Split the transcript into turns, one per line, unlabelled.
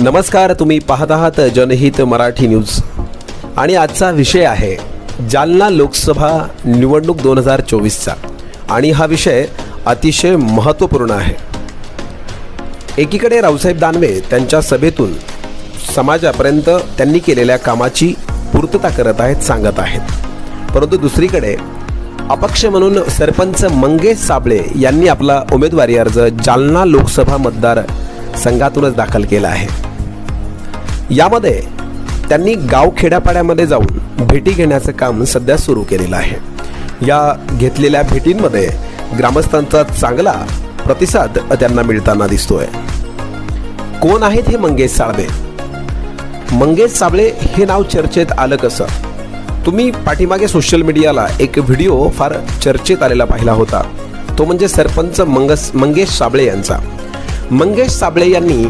नमस्कार तुम्ही पाहत आहात जनहित मराठी न्यूज. आणि आजचा विषय आहे जालना लोकसभा निवडणूक दोन हजार चोवीसचा. आणि हा विषय अतिशय महत्त्वपूर्ण आहे. एकीकडे रावसाहेब दानवे त्यांच्या सभेतून समाजापर्यंत त्यांनी केलेल्या कामाची पूर्तता करत आहेत सांगत आहेत. परंतु दुसरीकडे अपक्ष म्हणून सरपंच मंगेश साबळे यांनी आपला उमेदवारी अर्ज जालना लोकसभा मतदार संघातूनच दाखल केला आहे. यामध्ये त्यांनी गाव खेड्यापाड्यामध्ये जाऊन भेटी घेण्याचं काम सध्या सुरू केलेलं आहे. या घेतलेल्या भेटींमध्ये ग्रामस्थांचा चांगला प्रतिसाद त्यांना मिळताना दिसतोय. कोण आहेत हे मंगेश साळवे? मंगेश साबळे हे नाव चर्चेत आलं कसं? तुम्ही पाठीमागे सोशल मीडियाला एक व्हिडिओ फार चर्चेत आलेला पाहिला होता. तो म्हणजे सरपंच मंगस मंगेश साबळे यांचा. मंगेश साबळे यांनी